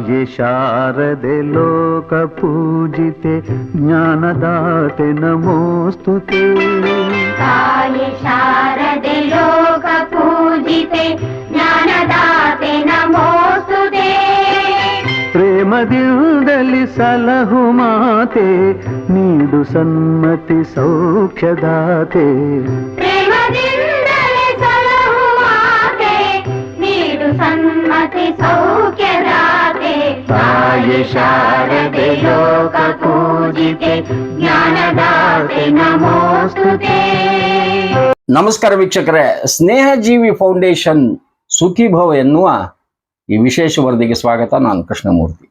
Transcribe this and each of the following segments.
ತಾಯಿ ಶಾರದೆ ಲೋಕ ಪೂಜಿತೆ ಜ್ಞಾನದಾತೆ ನಮೋಸ್ತುತೆ ತಾಯಿ ಶಾರದೆ ಲೋಕ ಪೂಜಿತೆ ಜ್ಞಾನದಾತೆ ನಮೋಸ್ತುತೆ ಪ್ರೇಮದಿಂದಲಿ ಸಲಹು ಮಾತೆ ನೀಡು ಸನ್ಮತಿ ಸೌಖ್ಯದಾತೆ ಪ್ರೇಮದಿಂದಲೇ ಶಾರದೆ ಲೋಕ ಪೂಜಿತೆ ಜ್ಞಾನದಾತೆ ನಮೋಸ್ತುತೆ. ನಮಸ್ಕಾರ ವೀಕ್ಷಕರೇ, ಸ್ನೇಹಜೀವಿ ಫೌಂಡೇಶನ್ ಸುಖಿಭವ ಎನ್ನುವ ಈ ವಿಶೇಷ ವರದಿಗೆ ಸ್ವಾಗತ, ನಾನು ಕೃಷ್ಣಮೂರ್ತಿ.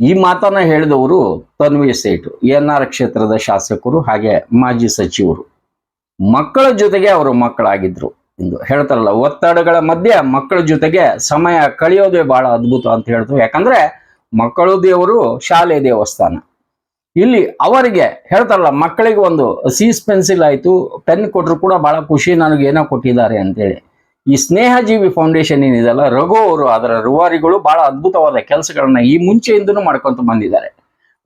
ಈ ಮಾತನ್ನ ಹೇಳಿದವರು ತನ್ವಿ ಸೇಟು ಎನ್ ಆರ್ ಕ್ಷೇತ್ರದ ಶಾಸಕರು, ಹಾಗೆ ಮಾಜಿ ಸಚಿವರು. ಮಕ್ಕಳ ಜೊತೆಗೆ ಅವರು ಮಕ್ಕಳಾಗಿದ್ರು. ಎಂದು ಹೇಳ್ತಾರಲ್ಲ. ಒತ್ತಡಗಳ ಮಧ್ಯೆ ಮಕ್ಕಳ ಜೊತೆಗೆ ಸಮಯ ಕಳೆಯೋದೇ ಬಹಳ ಅದ್ಭುತ ಅಂತ ಹೇಳ್ತು ಯಾಕಂದ್ರೆ ಮಕ್ಕಳು ದೇವರು ಶಾಲೆ ದೇವಸ್ಥಾನ. ಇಲ್ಲಿ ಅವರಿಗೆ ಹೇಳ್ತಾರಲ್ಲ, ಮಕ್ಕಳಿಗೆ ಒಂದು ಸೀಸ್ ಪೆನ್ಸಿಲ್ ಆಯ್ತು, ಪೆನ್ ಕೊಟ್ಟರು ಕೂಡ ಬಹಳ ಖುಷಿ ನನಗೆ ಏನೋ ಕೊಟ್ಟಿದ್ದಾರೆ ಅಂತೇಳಿ. ಈ ಸ್ನೇಹಜೀವಿ ಫೌಂಡೇಶನ್ ಏನಿದೆಲ್ಲ ರಘು ಅವರು ಅದರ ರೂವಾರಿಗಳು ಬಹಳ ಅದ್ಭುತವಾದ ಕೆಲಸಗಳನ್ನ ಈ ಮುಂಚೆಯಿಂದನೂ ಮಾಡ್ಕೊಂತ ಬಂದಿದ್ದಾರೆ.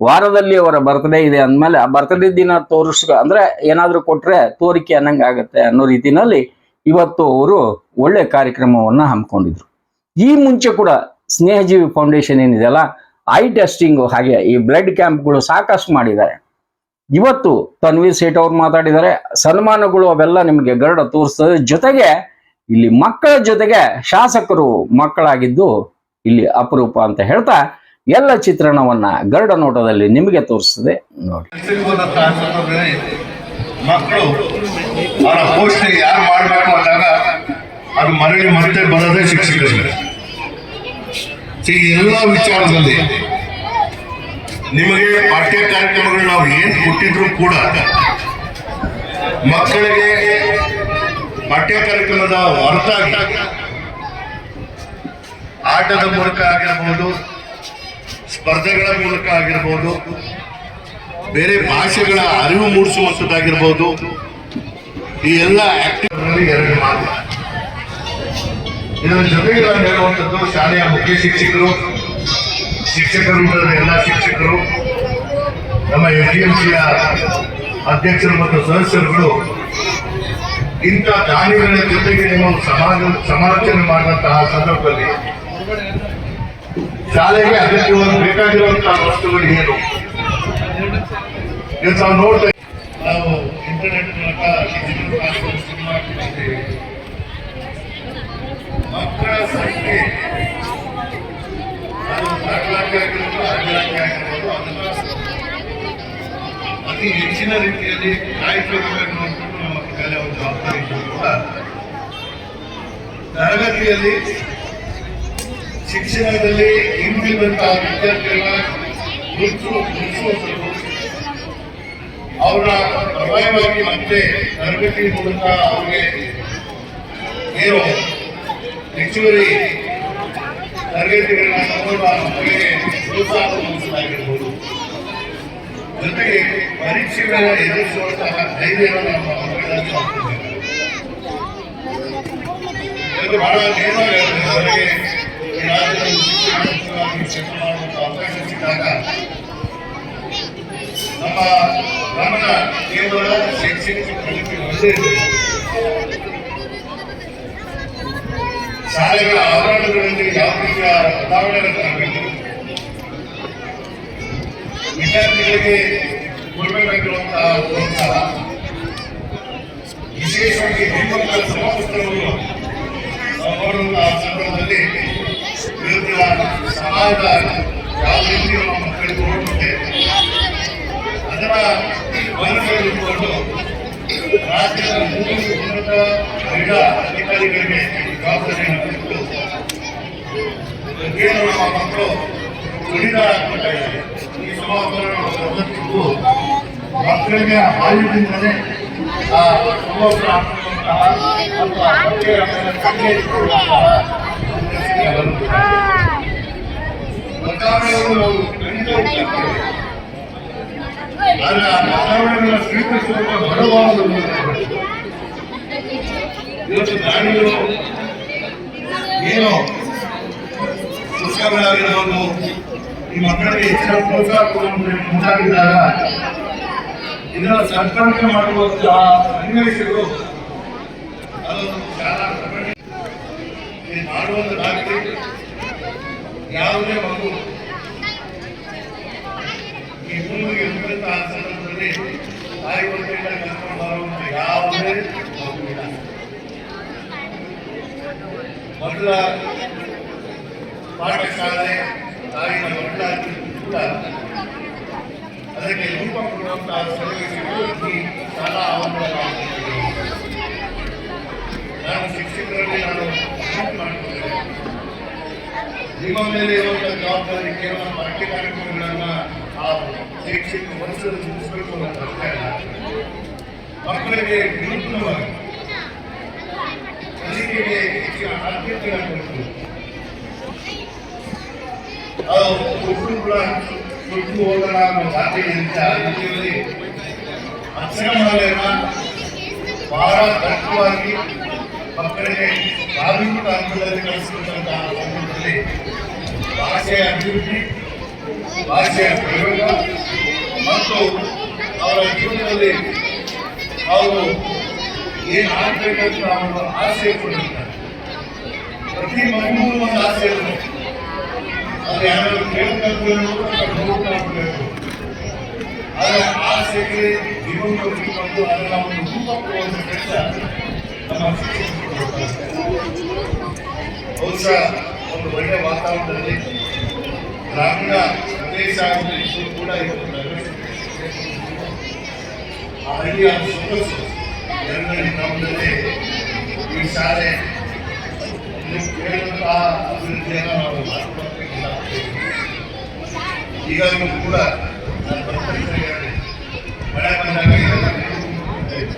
ವಾರದಲ್ಲಿ ಅವರ ಬರ್ತ್ಡೇ ಇದೆ ಅಂದಮೇಲೆ ಆ ಬರ್ತ್ಡೇ ದಿನ ತೋರಿಸ್ ಅಂದ್ರೆ ಏನಾದರೂ ಕೊಟ್ರೆ ತೋರಿಕೆ ಅನ್ನಂಗಾಗತ್ತೆ ಅನ್ನೋ ರೀತಿನಲ್ಲಿ ಇವತ್ತು ಅವರು ಒಳ್ಳೆ ಕಾರ್ಯಕ್ರಮವನ್ನ ಹಮ್ಮಿಕೊಂಡಿದ್ರು. ಈ ಮುಂಚೆ ಕೂಡ ಸ್ನೇಹಜೀವಿ ಫೌಂಡೇಶನ್ ಏನಿದೆಯಲ್ಲ ಐ ಟೆಸ್ಟಿಂಗ್ ಹಾಗೆ ಈ ಬ್ಲಡ್ ಕ್ಯಾಂಪ್ಗಳು ಸಾಕಷ್ಟು ಮಾಡಿದ್ದಾರೆ. ಇವತ್ತು ತನ್ವೀರ್ ಸೇಠ್ ಅವ್ರು ಮಾತಾಡಿದ್ದಾರೆ, ಸನ್ಮಾನಗಳು ಅವೆಲ್ಲ ನಿಮಗೆ ಗರುಡ ತೋರಿಸ್ತದೆ. ಜೊತೆಗೆ ಇಲ್ಲಿ ಮಕ್ಕಳ ಜೊತೆಗೆ ಶಾಸಕರು ಮಕ್ಕಳಾಗಿದ್ದು ಇಲ್ಲಿ ಅಪರೂಪ ಅಂತ ಹೇಳ್ತಾ ಎಲ್ಲ ಚಿತ್ರಣವನ್ನ ಗರುಡ ನೋಟದಲ್ಲಿ ನಿಮಗೆ ತೋರಿಸ್ತದೆ ನೋಡಿ. ಮಕ್ಕಳು ಅವರ ಪೋಷಣೆ ಯಾರು ಮಾಡಬೇಕು ಅಂದಾಗ ಅದು ಮರಳಿ ಮತ್ತೆ ಬರೋದೇ ಶಿಕ್ಷಕರಿಗೆ ಈ ಎಲ್ಲ ವಿಚಾರದಲ್ಲಿ ನಿಮಗೆ ಪಠ್ಯ ಕಾರ್ಯಕ್ರಮಗಳು ನಾವು ಏನು ಕೊಟ್ಟಿದ್ರು ಕೂಡ ಮಕ್ಕಳಿಗೆ ಪಠ್ಯ ಕಾರ್ಯಕ್ರಮದ ಹೊರತಾಗಿ ಆಟದ ಮೂಲಕ ಆಗಿರಬಹುದು ಸ್ಪರ್ಧೆಗಳ ಮೂಲಕ ಆಗಿರಬಹುದು ಬೇರೆ ಭಾಷೆಗಳ ಅರಿವು ಮೂಡಿಸುವಂಥದ್ದಾಗಿರ್ಬೋದು. ಈ ಎಲ್ಲ ಎರಡು ಮಾತು. ಇದರ ಜೊತೆಗೆ ನಾನು ಹೇಳುವಂಥದ್ದು, ಶಾಲೆಯ ಮುಖ್ಯ ಶಿಕ್ಷಕರು ಶಿಕ್ಷಕರು ಎಲ್ಲ ಶಿಕ್ಷಕರು, ನಮ್ಮ ಎಸ್ ಡಿ ಎಂ ಸಿಯ ಅಧ್ಯಕ್ಷರು ಮತ್ತು ಸದಸ್ಯರುಗಳು ಇಂಥ ದಾನಿಗಳ ಜೊತೆಗೆ ನಿಮ್ಮ ಸಮಾಜ, ಸಮಾಲೋಚನೆ ಮಾಡುವಂತಹ ಸಂದರ್ಭದಲ್ಲಿ ಶಾಲೆಗೆ ಅಗತ್ಯವಾಗಿ ಬೇಕಾಗಿರುವಂತಹ ವಸ್ತುಗಳು ಏನು? ಇವತ್ತು ನಾವು ನೋಡ್ತಾ ನಾವು ಇಂಟರ್ನೆಟ್ ಮೂಲಕ ಸಿನಿಮಾ ಕ್ಲಾಸ್ಗಳು ಮಕ್ಕಳ ಸಂಖ್ಯೆ ಅದು ನಾಲ್ಕು ಆಗಿರ್ಬೋದು ಐದು ಆಗಿರ್ಬೋದು, ಅದನ್ನ ಅತಿ ಹೆಚ್ಚಿನ ರೀತಿಯಲ್ಲಿ ಕಾಯ್ಬೇಕು ಅನ್ನುವಂಥದ್ದು ನಮ್ಮ ಮೇಲೆ ಒಂದು ಜವಾಬ್ದಾರಿ ಇದ್ದರೂ ಕೂಡ ತರಗತಿಯಲ್ಲಿ ಶಿಕ್ಷಣದಲ್ಲಿ ಹಿಂದಿರುವಂತಹ ವಿದ್ಯಾರ್ಥಿಗಳ ಗುರುತು ಗುರುತಿಸುವಂಥದ್ದು ಅವರ ಪರವಾಗಿ ಮತ್ತೆ ತರಬೇತಿ ಮೂಲಕ ಅವರಿಗೆ ಏನು ಹೆಚ್ಚುವರಿ ತರಬೇತಿಗಳನ್ನ ತಗೊಂಡು ಮಕ್ಕಳಿಗೆ ಪ್ರೋತ್ಸಾಹ ಮೂಡಿಸಲಾಗಿರ್ಬೋದು ಜೊತೆಗೆ ಪರೀಕ್ಷೆಗಳನ್ನ ಎದುರಿಸುವಂತಹ ಧೈರ್ಯವನ್ನು ನಮ್ಮ ಮಕ್ಕಳಲ್ಲಿ. ಇದು ಬಹಳ ನೇರವಾಗಿ. ಅವರಿಗೆ ಅವಕಾಶ ಸಿಕ್ಕಾಗ ನಮ್ಮ ಗಮನ ಕೇವಲ ಶೈಕ್ಷಣಿಕ ಪ್ರಗತಿ ಒಂದೇ ಇರಬೇಕು. ಶಾಲೆಗಳ ಆವರಣಗಳಲ್ಲಿ ಯಾವ ರೀತಿಯ ಬದಲಾವಣೆಗಳನ್ನು ತರಬೇಕು ವಿದ್ಯಾರ್ಥಿಗಳಿಗೆ ಕೊಡಬೇಕಾಗಿರುವಂತಹ ಪ್ರೋತ್ಸಾಹ ವಿಶೇಷವಾಗಿ ಹೆಣ್ಮಕ್ಕಳ ಸಮವಸ್ತ್ರವನ್ನು ನೋಡುವಂತಹ ಸಂದರ್ಭದಲ್ಲಿ ಇವತ್ತಿನ ಸಮಾಜ ಯಾವ ರೀತಿ ನಮ್ಮ ಮಕ್ಕಳಿಗೆ ಹೋಗುತ್ತೆ ಅದರ ಗಮನದಲ್ಲಿಟ್ಟುಕೊಂಡು ರಾಜ್ಯದ ಮೂರು ಉನ್ನತ ಕ್ರೀಡಾ ಅಧಿಕಾರಿಗಳಿಗೆ ಜವಾಬ್ದಾರಿಯನ್ನು ಕೊಟ್ಟು ನಮ್ಮ ಮಕ್ಕಳು ಇದ್ದಾರೆ ಈ ಬದಲಿಸಿದ್ದು ಮಕ್ಕಳಿಗೆ ಬಾಲ್ಯದಿಂದಲೇ ಆ ಸಮವಸ್ತ್ರ ಹಾಕುವಂತಹ ಬರುತ್ತದೆ. ಬದಲಾವಣೆಯನ್ನು ನಾವು ಖಂಡಿತ. ಆದರೆ ಆ ಬದಲಾವಣೆಗಳನ್ನು ಸ್ವೀಕರಿಸುವ ಬಡವಾದ. ಇವತ್ತು ದಾನಿಗಳು ಏನು ಪುಸ್ತಕಗಳಾಗಿರ್ಬೋದು ಈ ಮಕ್ಕಳಿಗೆ ಹೆಚ್ಚಿನ ಪ್ರೋತ್ಸಾಹ ಮುಂದಾಗಿದ್ದಾಗ ಇದನ್ನ ಸದ್ಬಳಕೆ ಮಾಡುವಂತಹ ಸನ್ನಿವೇಶಗಳು ಅದೊಂದು ಶಾಲಾ ಮಾಡುವುದಾಗಲಿ ಯಾವುದೇ ಮಗು ಸಂದರ್ಭದಲ್ಲಿ ತಾಯಿ ಹೊಟ್ಟೆಯಿಂದ ಕರ್ಕೊಂಡು ಬರುವಂತ ಯಾವುದೇ ಮೊದಲ ಪಾಠಶಾಲೆ ತಾಯಿನ ಒಟ್ಟಾಗಿ ಅದಕ್ಕೆ ರೂಪ ಕೊಡುವಂತಹ ಸಲಹೆ ಶಾಲಾ ಆವರಣದಲ್ಲಿ ನಾನು ಶಿಕ್ಷಕರಲ್ಲಿ ನಾನು ಮಾಡುತ್ತೇನೆ ನಿಮ್ಮ ಮೇಲೆ ಇರುವಂತಹ ಜವಾಬ್ದಾರಿ ಕೇವಲ ಪಠ್ಯ ಕಾರ್ಯಕ್ರಮಗಳನ್ನ ಆ ಶಿಕ್ಷಕ ಮನಸ್ಸನ್ನು ಚಿಂತಿಸಬೇಕು ಅನ್ನೋ ಅರ್ಥ ಇಲ್ಲ ಮಕ್ಕಳಿಗೆ ವಿನೂತನವಾಗಿ ಕಲಿಕೆಗೆ ಹೆಚ್ಚಿನ ಆದ್ಯತೆಯನ್ನು ಕೊಡಬೇಕು ಹುಟ್ಟು ಕೂಡ ಕೊಟ್ಟು ಹೋಗೋಣ ಅನ್ನೋ ಸಾಧ್ಯತೆಯಿಂದ ಮಕ್ಕಳಿಗೆ ಪ್ರಾಥಮಿಕ ಹಂತದಲ್ಲಿ ಕಲಿಸಿರುವಂತಹ ಸಂದರ್ಭದಲ್ಲಿ ಭಾಷೆಯ ಅಭಿವೃದ್ಧಿ ಭಾಷೆಯ ಪ್ರಯೋಗ ಮತ್ತು ಅವರ ಜೀವನದಲ್ಲಿ ಅವರು ಏನು ಆಗಬೇಕಂತ ಆಸೆ ಕೊಟ್ಟಿರ್ತಾರೆ ಪ್ರತಿ ಮಗುವು ಒಂದು ಆಸೆ ಇರುತ್ತೆ. ಅದು ಯಾರು ಕೇಳಬೇಕು ಹೋಗಬೇಕು ಅದರ ಆಸೆಗೆ ಜೀವನ ಬಂದು ಅದನ್ನ ಒಂದು ರೂಪ ಕೊಡುವಂತ ಕೆಲಸ ನಮ್ಮ ಬಹುಶಃ ಒಂದು ಒಳ್ಳೆಯ ವಾತಾವರಣದಲ್ಲಿ ಗ್ರಾಮೀಣ ಪ್ರದೇಶ ಆಗಿದ್ದು ಕೂಡ ಇವತ್ತು ನಗರ ಆ ಹಳ್ಳಿಯ ಸೊಗಸು ಎರಡನೇ ಕ್ರಮದಲ್ಲಿ ಈ ಶಾಲೆ ನೀವು ಕೇಳುವಂತಹ ಅಭಿವೃದ್ಧಿಯನ್ನು ನಾವು ಮಾಡ್ಕೊಳ್ಬೇಕಿಲ್ಲ ಈಗಾಗಲೂ ಕೂಡ ನಾನು ಬರ್ತಿದ್ದೇನೆ. ಮಳೆ ಬಂದಾಗ ಇದೆಲ್ಲ ನೀರು ತುಂಬಿಕೊಳ್ತಾ ಇದೆ.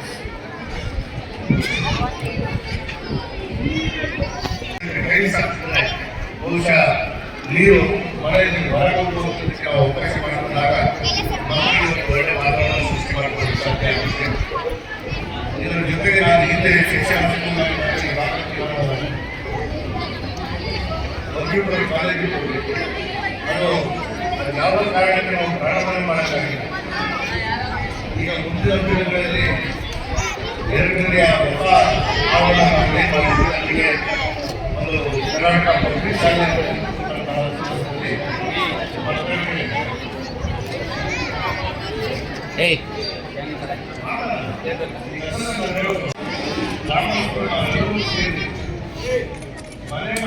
ಕೈ ಸಾಕ್ತದೆ. ಬಹುಶಃ ನೀರು ಮನೆಯಲ್ಲಿ ಹೊರಗೆ ಹೋಗುವುದಕ್ಕೆ ಅವಕಾಶ ಮಾಡಿಕೊಂಡಾಗ ಒಳ್ಳೆ ವಾತಾವರಣ ಸೃಷ್ಟಿ ಮಾಡಿಕೊಳ್ಳಲು ಸಾಧ್ಯ ಆಗುತ್ತೆ. ಇದರ ಜೊತೆಗೆ ನಾನು ಹಿಂದೆ ಶಿಕ್ಷಣ ಕಂಪ್ಯೂಟರ್ ಕಾಲೇಜಿಗೆ ಹೋಗಬೇಕು. ಅದು ಯಾವ ಕಾರಣಕ್ಕೆ ನಾವು ಪ್ರಾರಂಭ ಮಾಡೋಕ್ಕಾಗಿಲ್ಲ. ಈಗ ಮುಂದಿನ ದಿನಗಳಲ್ಲಿ ಎರಡನೇ ಹೊಸ ಆವರಣ ಅಲ್ಲಿಗೆ ಒಂದು ಕರ್ನಾಟಕ ಪಬ್ಲಿಕ್ ಶಾಲೆ Hey. Hey.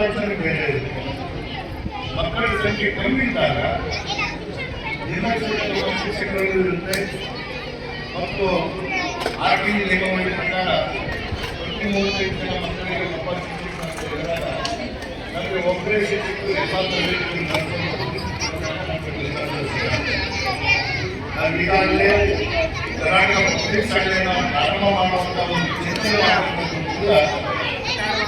ಫಲಿತಾಂಶನೇ ಬೇರೆ ಇರುತ್ತೆ ಮಕ್ಕಳ ಸಂಖ್ಯೆ ಕಮ್ಮಿ ಇದ್ದಾಗ ನಿರ್ಲಕ್ಷ್ಯ ಶಿಕ್ಷಕರು ಇರುತ್ತೆ ಮತ್ತು ಆರ್ ಟಿ ನಿಗಮಗಳ ಪ್ರಕಾರ ಪ್ರತಿ ಮೂವತ್ತೈದು ಜನ ಮಕ್ಕಳಿಗೆ ಒಬ್ಬ ಶಿಕ್ಷಕರು ನಮಗೆ ಒಬ್ಬರೇ ಶಿಕ್ಷಕರು ಎಲ್ಲ ತರಬೇತಿ ನಾವು ಈಗಾಗಲೇ ಕರ್ನಾಟಕ ಪಬ್ಲಿಕ್ ಶಾಲೆಯನ್ನು ಪ್ರಾರಂಭ ಮಾಡುವಂಥ ಒಂದು ಚಿಂತನೆ ಕೂಡ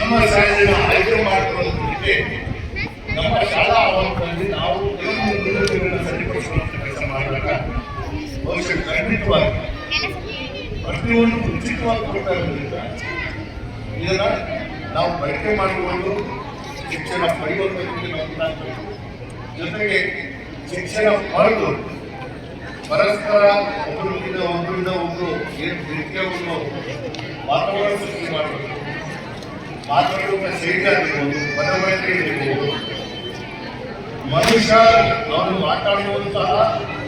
ನಮ್ಮ ಶಾಲೆಯನ್ನು ಆಯ್ಕೆ ಮಾಡಿಕೊಳ್ಳೋದಕ್ಕೆ ನಮ್ಮ ಶಾಲಾ ಆವರಣದಲ್ಲಿ ನಾವು ಸರಿಪಡಿಸುವಂತ ಕೆಲಸ ಮಾಡಿದಾಗ ಬಹುಶಃ ಖಂಡಿತವಾಗಿ ಪ್ರತಿಯೊಂದು ಉಚಿತವಾಗಿ ಕೊಡ್ತಾ ಇರೋದ್ರಿಂದ ಇದನ್ನ ನಾವು ಬಳಕೆ ಮಾಡಿಕೊಂಡು ಶಿಕ್ಷಣ ಪಡೆಯುವಂತ ಜೊತೆಗೆ ಶಿಕ್ಷಣ ಪಡೆದು ಪರಸ್ಪರ ಒಬ್ಬರಿಂದ ಒಬ್ಬರಿಂದ ಒಬ್ಬರು ಏನು ರೀತಿಯ ಒಂದು ವಾತಾವರಣ ಸೃಷ್ಟಿ ಮಾಡಬೇಕು. ಶೈಲಿ ಆಗಿರ್ಬೋದು ಪದಬಳಕೆ ಇರ್ಬೋದು ಮನುಷ್ಯ ಅವನು ಮಾತಾಡುವಂತಹ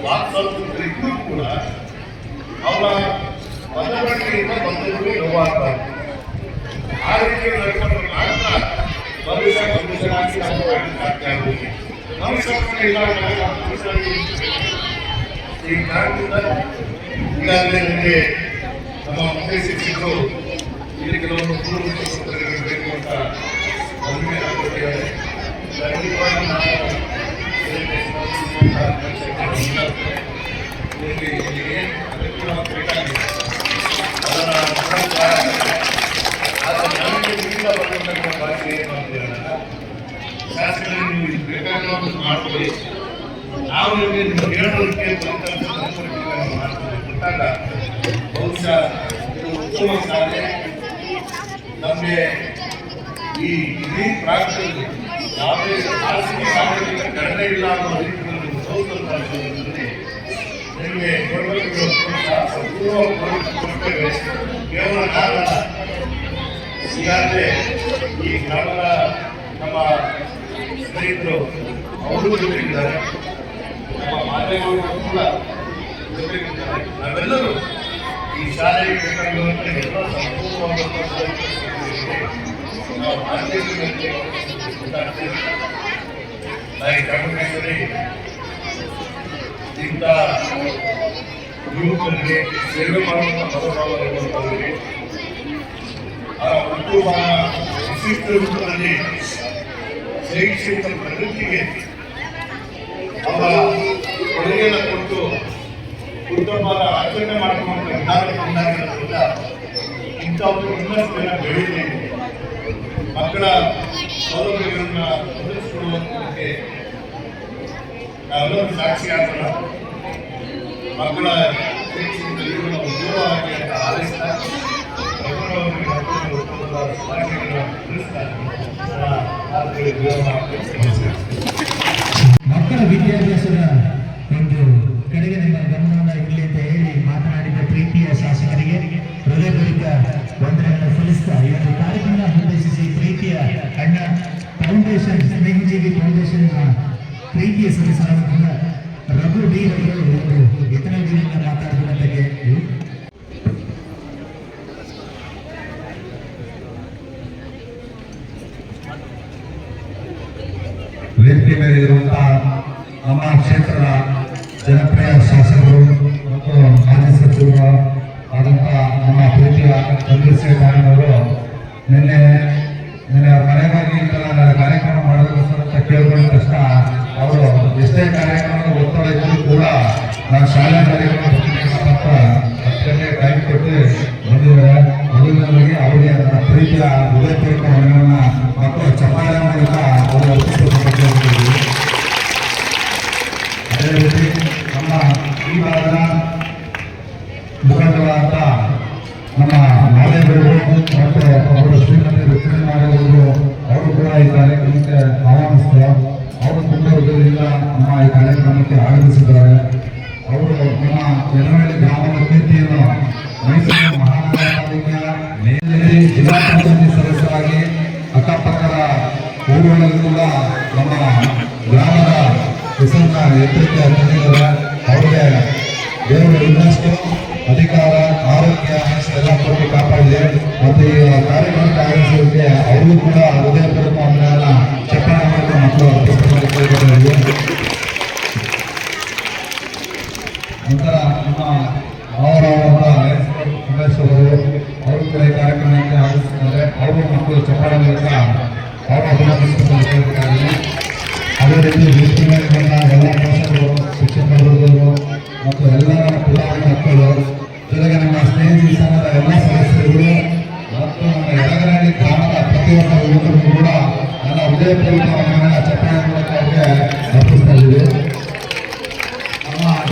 ವಾಕ್ಸತ್ವಗಳಿಗೂ ಕೂಡ ಅವನ ಮತಪಟ್ಟಿಗೆಯಿಂದ ಬಂದವರಿಗೆ ನೋವಾಗ್ತಾರೆ ಆ ರೀತಿ ನಡ್ಕೊಂಡ್ರೆ ಮಾತ್ರ ಮನುಷ್ಯ ಮನುಷ್ಯನಾಗಿ ನಾವು ಸಾಧ್ಯ ಆಗುತ್ತೆ ಭವಿಷ್ಯವಾಗಿ ಈ ಕಾರಣದಿಂದ ಈಗಾಗಲೇ ನಮ್ಮ ಮುಖ್ಯ ಶಿಕ್ಷಕರು ಇಲ್ಲಿ ಕೆಲವೊಂದು ಮಾಡ್ಕೊಳ್ಳಿ ನಾವು ನಿಮಗೆ ನಿಮ್ಗೆ ಹೇಳೋದಕ್ಕೆ ಫಲಿತಾಂಶ ಸಂಪರ್ಕಗಳನ್ನು ಮಾಡ್ತೀವಿ ಕೊಟ್ಟಾಗ ಬಹುಶಃ ಇದು ಉತ್ತಮ ಸಾಧನೆ ನಮಗೆ ಈ ಪ್ರಾಂತ್ಯದಲ್ಲಿ ಯಾವುದೇ ಖಾಸಗಿ ಸಾರ್ವಜನಿಕ ಕಡಿಮೆ ಇಲ್ಲ ಅನ್ನೋ ರೀತಿಯಲ್ಲಿ ಮಾಡಿಕೊಳ್ಳುವುದರಲ್ಲಿ ನಿಮಗೆ ಕೊಡಬೇಕು ಕೇವಲ ಕಾರಣ ಈಗಾಗಲೇ ಈ ಗ್ರಾಮದ ನಮ್ಮ ಸ್ನೇಹಿತರು ಅವರು ಜೊತೆಗಿದ್ದಾರೆ. ನಮ್ಮ ಮಾಧ್ಯಮಗಳು ಕೂಡ ಜೊತೆಗಿದ್ದಾರೆ. ನಾವೆಲ್ಲರೂ ಈ ಶಾಲೆಗೆ ಬೇಕಾಗಿರುವಂತೆ ಎಲ್ಲ ಸಂಪೂರ್ಣವಾದಂಥ ಕರ್ನಾಟಕದಲ್ಲಿ ಇಂಥ ಯುವಕರಿಗೆ ಸೇವೆ ಮಾಡುವಂಥ ಮನೋಭಾವ ಇರುವಂಥವರಿಗೆ ಆ ಹುಟ್ಟುವ ವಿಶಿಷ್ಟ ರೂಪದಲ್ಲಿ ಶೈಕ್ಷಣಿಕ ಪ್ರಗತಿಗೆ ಅವರ ಕೊಡುಗೆಯನ್ನು ಕೊಟ್ಟು ಕುಟುಂಬದ ಆಚರಣೆ ಮಾಡಿಕೊಂಡ ವಿಧಾನದಿಂದಾಗಿರೋದ್ರಿಂದ ಇಂಥವರು ಇನ್ನಷ್ಟು ಜನ ಬೆಳೀಲಿ ಮಕ್ಕಳ ಸೌಲಭ್ಯಗಳನ್ನು ಒದಗಿಸಿಕೊಡುವಂಥದ್ದಕ್ಕೆ ನಾವೆಲ್ಲರೂ ಸಾಕ್ಷಿ ನಿನ್ನೆ ನಿನ್ನೆ ಅವ್ರ ಮನೆ ಹೋಗಿ ಈ ನಾನು ಕಾರ್ಯಕ್ರಮ ಮಾಡೋದಕ್ಕೋಸ್ಕರ ಅಂತ ಕೇಳ್ಕೊಂಡ ತಕ್ಷಣ ಅವರು ಎಷ್ಟೇ ಕಾರ್ಯಕ್ರಮದ ಒತ್ತಡ ಇದ್ದರೂ ಕೂಡ ನಾನು ಶಾಲೆ ಕಾರ್ಯಕ್ರಮ ಅದಕ್ಕೆ ಟೈಮ್ ಕೊಟ್ಟು ಬಂದಿದ್ದಾರೆ ಮೊದಲನೇದಾಗಿ ಅವರಿಗೆ ನನ್ನ ಪ್ರೀತಿಯ ಹೃದಯಪೂರ್ವಕ ವಂದನೆಯನ್ನ ಮತ್ತು ಚಪ್ಪಾಳೆ ಮೂಲಕ ಅವರು ಅದೇ ರೀತಿ ನಮ್ಮ ಈ ಭಾಗದ ಮುಖಂಡರಾದ ನಮ್ಮ ಮಾದೇವರು ಮತ್ತು ಅವರು ಶ್ರೀಮತಿ ರುಕ್ಮಿಣಿ ಮಾದೇವರು ಅವರು ಕೂಡ ಈ ಕಾರ್ಯಕ್ರಮಕ್ಕೆ ಆಹ್ವಾನಿಸಿದ್ರು ಅವರು ಹೃದಯದಿಂದ ನಮ್ಮ ಈ ಕಾರ್ಯಕ್ರಮಕ್ಕೆ ಆಗಮಿಸಿದ್ದಾರೆ. ಅವರು ನಮ್ಮ ಯನಹಳ್ಳಿ ಗ್ರಾಮದ ಕೀರ್ತಿಯನ್ನು ಮೈಸೂರು ಮಹಾನಗರ ಪಾಲಿಕೆಯ ಮೇಲಲ್ಲಿ ಜಿಲ್ಲಾ ಪಂಚಾಯತಿ ಸದಸ್ಯರಾಗಿ ಅಕ್ಕಪಕ್ಕದ ಊರುಗಳಲ್ಲೆಲ್ಲ ನಮ್ಮ ಗ್ರಾಮದ ಹೆಸರನ್ನ ಎತ್ತರಿಕೆ ತಂದಿದ್ದಾರೆ ಅವರಿಗೆ ದೇವರು ಇನ್ನಷ್ಟು ಅಧಿಕಾರ, ಆರೋಗ್ಯ ಎಲ್ಲ ಕಾಪಾಡಿದೆ. ಮತ್ತು ಈ ಕಾರ್ಯಕ್ರಮಕ್ಕೆ ಆಗಮಿಸೋದಕ್ಕೆ ಅವರು ಕೂಡ ಹೃದಯಪೂರ್ವಕ ವಂದನೆಯನ್ನ ಚಪ್ಪಾಳೆ ಮಾಡಿದ ಮಕ್ಕಳು ನಂತರ ನಮ್ಮ ಅವರವರ ಉಮೇಶ್ ಅವರು ಕೂಡ ಈ ಕಾರ್ಯಕ್ರಮಕ್ಕೆ ಆಗಮಿಸಿದ್ದಾರೆ ಅವರು ಮಕ್ಕಳು ಚಪ್ಪಾಳೆ ಮೂಲಕ ಅವರು ಅಭಿನಂದಿಸಿಕೊಳ್ಳಬೇಕಾಗಿದೆ ಅದೇ ರೀತಿ ಎಲ್ಲ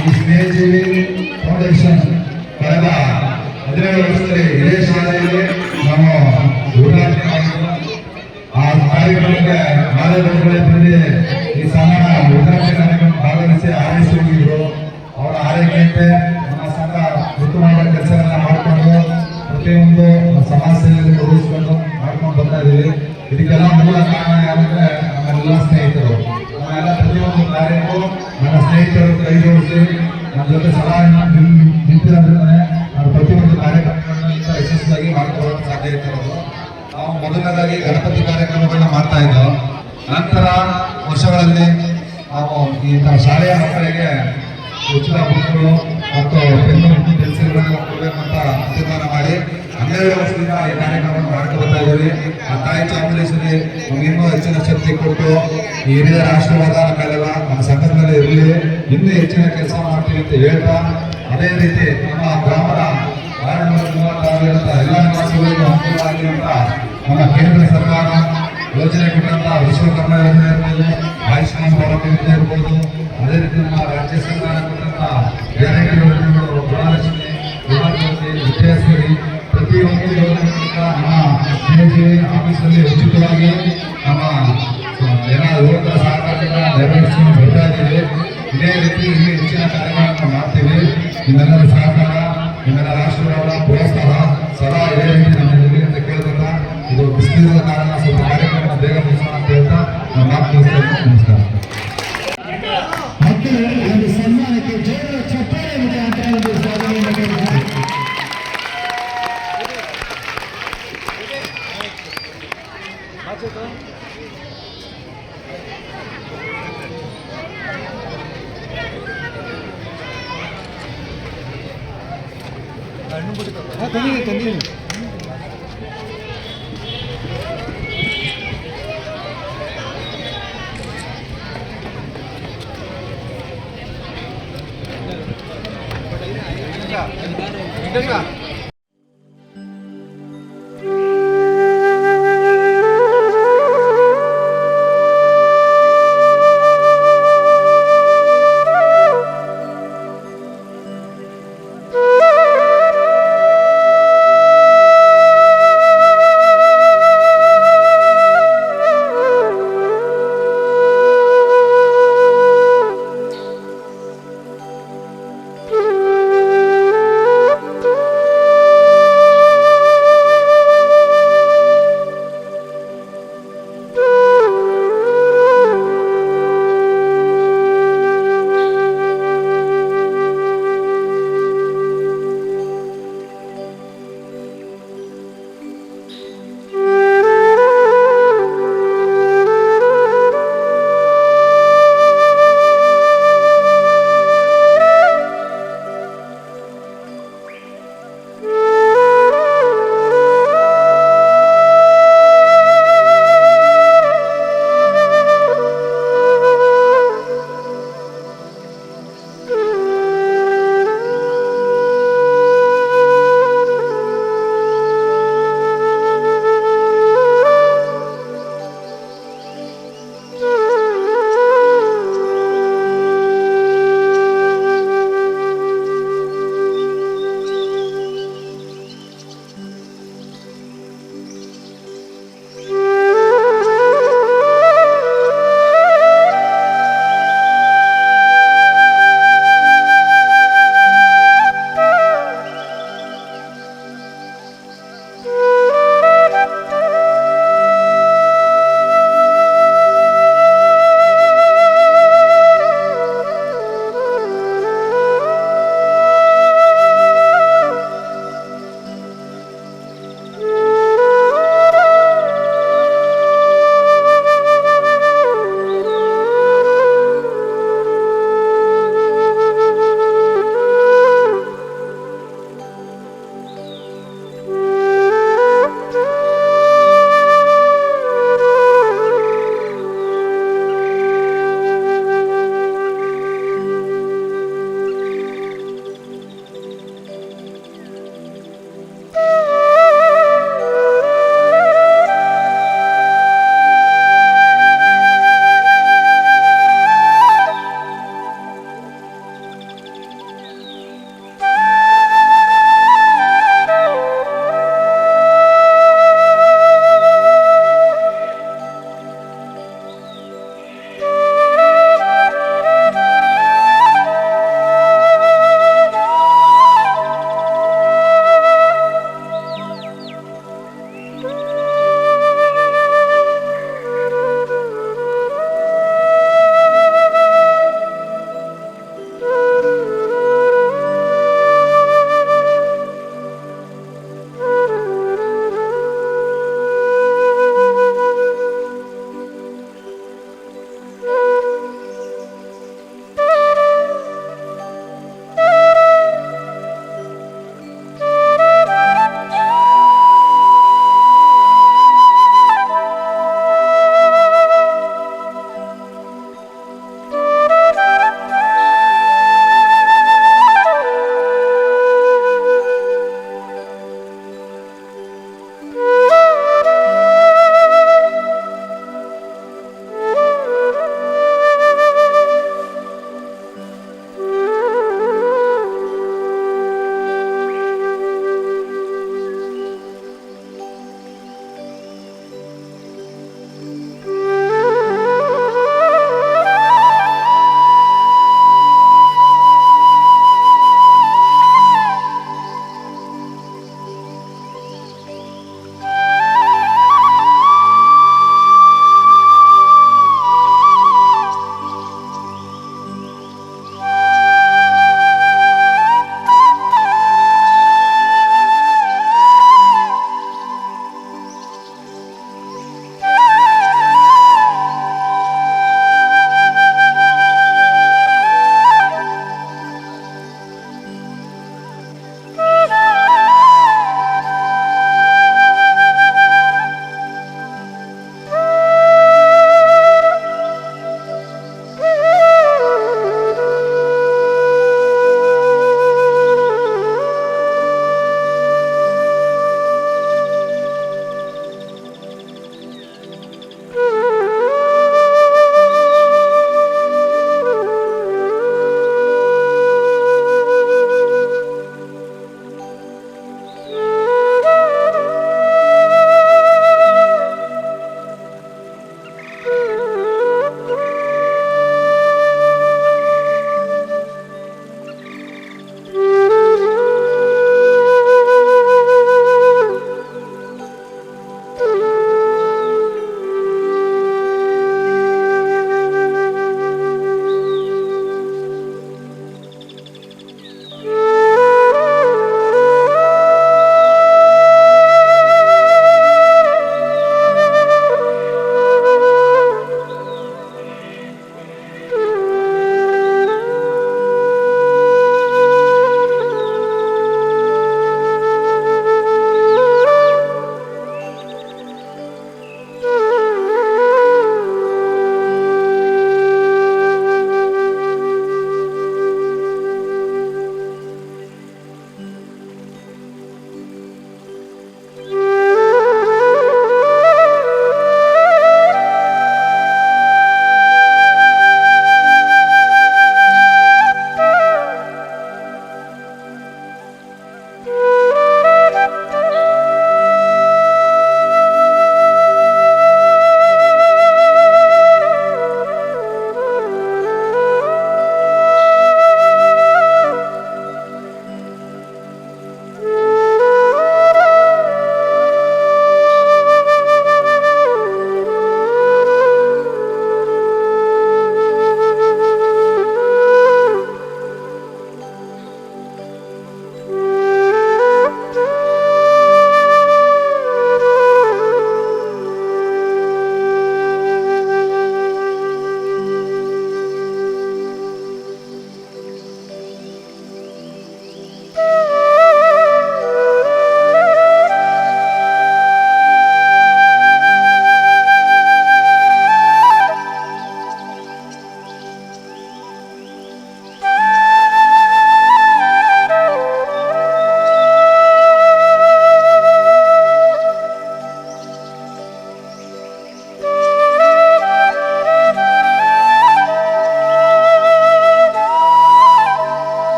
ಈ ಸ್ನೇಹಜೀವಿ ಫೌಂಡೇಶನ್ ಕಳೆದ ಹದಿನೇಳು ವರ್ಷದಲ್ಲಿ ಇದೇ ಶಾಲೆಯಲ್ಲಿ ನಾವು ಉದ್ಘಾಟನೆ ಆ ಕಾರ್ಯಕ್ರಮಕ್ಕೆ ಮಾದೇವರುಗಳೇ ಬಂದು ಈ ಸಮಾನ ಉದ್ಘಾಟನೆ ಕಾರ್ಯಕ್ರಮ ಭಾಗವಹಿಸಿ ಆರೈಸಿ ಹೋಗಿದ್ರು ಅವರ ಆರೈಕೆಯಂತೆ ನಮ್ಮ ಸಂಘ ಉತ್ತಮವಾದ ಕೆಲಸಗಳನ್ನ ಮಾಡಿಕೊಂಡು ಪ್ರತಿಯೊಂದು ಸಮಾಜ ಸೇವೆಯಲ್ಲಿ ಮಾಡ್ಕೊಂಡು ಬರ್ತಾ ಇದೀವಿ ಇದಕ್ಕೆಲ್ಲ ಮೂಲ ಕಾರಣ ಯಾರಂದ್ರೆ ನಮ್ಮೆಲ್ಲ ಸ್ನೇಹಿತರು ನಮ್ಮೆಲ್ಲ ಪ್ರತಿಯೊಂದು ಕಾರ್ಯಕ್ಕೂ ನನ್ನ ಸ್ನೇಹಿತರು ಕೈ ಜೋಡಿಸಿ ನಮ್ಮ ಜೊತೆ ಸದಾ ನಿಂತಿರೋದ್ರಿಂದ ನಾನು ಪ್ರತಿಯೊಂದು ಕಾರ್ಯಕ್ರಮಗಳನ್ನ ಇಂಥ ಯಶಸ್ವಿಯಾಗಿ ಮಾಡ್ಕೊಳ್ಳೋಕೆ ಸಾಧ್ಯ ಇರ್ತಿರೋದು ನಾವು ಮೊದಲನೇದಾಗಿ ಗಣಪತಿ ಕಾರ್ಯಕ್ರಮಗಳನ್ನ ಮಾಡ್ತಾ ಇದ್ದೋ, ನಂತರ ವರ್ಷಗಳಲ್ಲಿ ನಾವು ಈ ಶಾಲೆಯ ಮಕ್ಕಳಿಗೆ ಉಚಿತ ಬುಕ್ಗಳು ಮತ್ತು ಪೆನ್ನು ಪೆನ್ಸಿಲ್ಗಳನ್ನ ಕೊಡಬೇಕಂತ ತೀರ್ಮಾನ ಮಾಡಿ ಹನ್ನೆರಡು ವರ್ಷದಿಂದ ಈ ಕಾರ್ಯಕ್ರಮವನ್ನು ಮಾಡ್ಕೊಳ್ತಾ ಇದ್ದೀವಿ. ಆ ತಾಯಿ ಚಾಮುಂಡೇಶ್ವರಿ ಇನ್ನೂ ಹೆಚ್ಚಿನ ಶಕ್ತಿ ಕೊಟ್ಟು ಈ ಹಿರಿಯರ ಆಶೀರ್ವಾದ ನಮ್ಮ ಸಂಘದಲ್ಲಿ ಇರಲಿ. ಇನ್ನೂ ಹೆಚ್ಚಿನ ಕೆಲಸ ಮಾಡ್ತೀವಿ ಅಂತ ಹೇಳ್ತಾ, ಅದೇ ರೀತಿ ನಮ್ಮ ಗ್ರಾಮದ ಎಲ್ಲ ನಿವಾಸಿಗಳಿಗೂ ಅನುಕೂಲ ಆಗಲಿ ಅಂತ ನಮ್ಮ ಕೇಂದ್ರ ಸರ್ಕಾರ ಯೋಜನೆ ಕೊಟ್ಟಂತ ವಿಶ್ವಕರ್ಮ ಯೋಜನೆ ಇರ್ಬೋದು, ಆಯುಷ್ಮಾನ್ ಭಾರತ ಯೋಜನೆ ಇರ್ಬೋದು, ಅದೇ ರೀತಿ ನಮ್ಮ ರಾಜ್ಯ ಸರ್ಕಾರ ಕೊಟ್ಟಂತ ಗ್ಯಾರಂಟಿ ಯೋಜನೆಗಳು ಗೃಹಲಕ್ಷ್ಮಿ ಗೃಹಜ್ಯೋತಿ ವಿದ್ಯಾಶ್ರೀ ಪ್ರತಿಯೊಂದು ಯೋಜನೆಗಳಿಂದ ನಮ್ಮ ಸಿ ಆಫೀಸಲ್ಲಿ ಉಚಿತವಾಗಿ ನಮ್ಮ ಜನ ಯುವಕರ ಸಹಕಾರದಿಂದ ನೆರವೇರಿಸಿಕೊಂಡು ಬರ್ತಾ ಇದ್ದೀವಿ. ಇದೇ ರೀತಿ ಇಲ್ಲಿ ಹೆಚ್ಚಿನ ಕಾರ್ಯಗಳನ್ನು ಮಾಡ್ತೀವಿ. ನಿಮ್ಮೆಲ್ಲರ ಸಹಕಾರ ನಿಮ್ಮೆಲ್ಲ ರಾಷ್ಟ್ರಗಳ ಪ್ರೋತ್ಸಾಹ ಸದಾ ಇದೇ ರೀತಿ ನಮ್ಮಲ್ಲಿ ಅಂತ ಕೇಳ್ತಾ ಇದು ಬಿಸಿಲಿನ ಕಾರಣ ಸ್ವಲ್ಪ ಕಾರ್ಯಕ್ರಮ ಬೇಗ ಮುಗಿಸೋಣ ಅಂತ ಹೇಳ್ತಾ, ನಮ್ಮ ಮಾತು ನಮಸ್ಕಾರ.